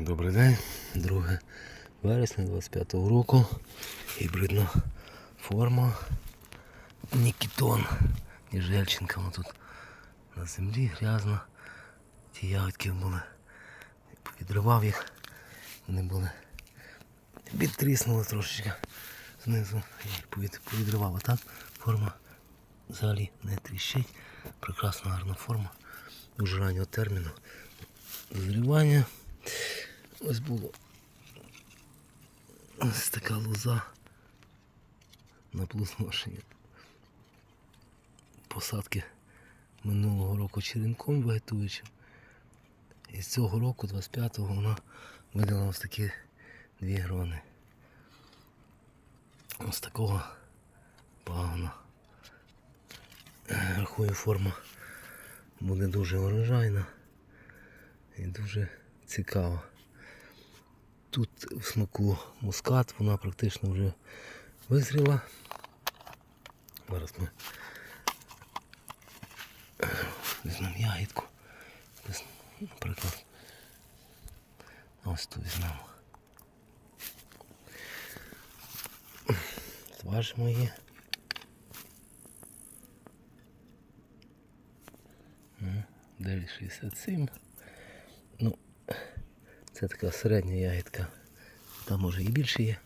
Добрий день, 2 вересня 25 року. Гібридна форма. Нікітон. Ніжельченка вона тут на землі грязно. Ті ягодки були. Відривав їх. Вони були. Підтріснули трошечки знизу. Повідривав. А так форма взагалі не тріщить. Прекрасна гарна форма. Дуже раннього терміну. Дозрівання. Ось було ось така лоза на плусношенні. Посадки минулого року черенком вегетуючим. І з цього року, 25-го, вона видала ось такі дві грони. Ось такого пагона. Рахую, форма буде дуже урожайна і дуже цікава. Тут в смаку мускат, вона практично вже визріла. Зараз ми візьмемо ягідку. Наприклад. Ось тут візьмемо. Зважимо її. М, 9,67. Ну, це така середня ягідка. Там може і більше є.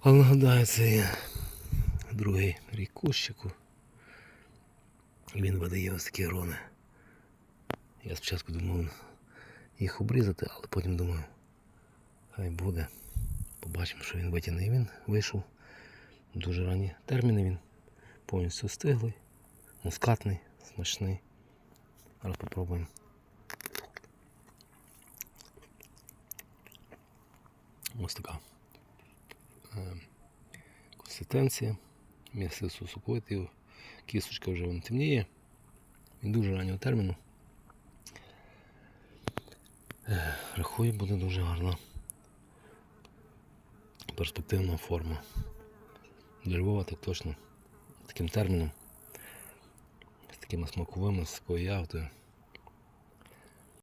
Але нагадаю, це є другий рік кущику. Він видає ось такі грони. Я спочатку думав їх обрізати, але потім думаю, хай буде. Побачимо, що він витягне. Він вийшов дуже ранні терміни. Він повністю стиглий, мускатний, смачний. Зараз попробуємо. Ось така е, консистенція. М'ясо соковите, кісточка вже вон темніє. Він дуже раннього терміну. Е, Рахую, буде дуже гарна перспективна форма. Для Львова так точно. Таким терміном, з такими смаковими, з такою ягодою.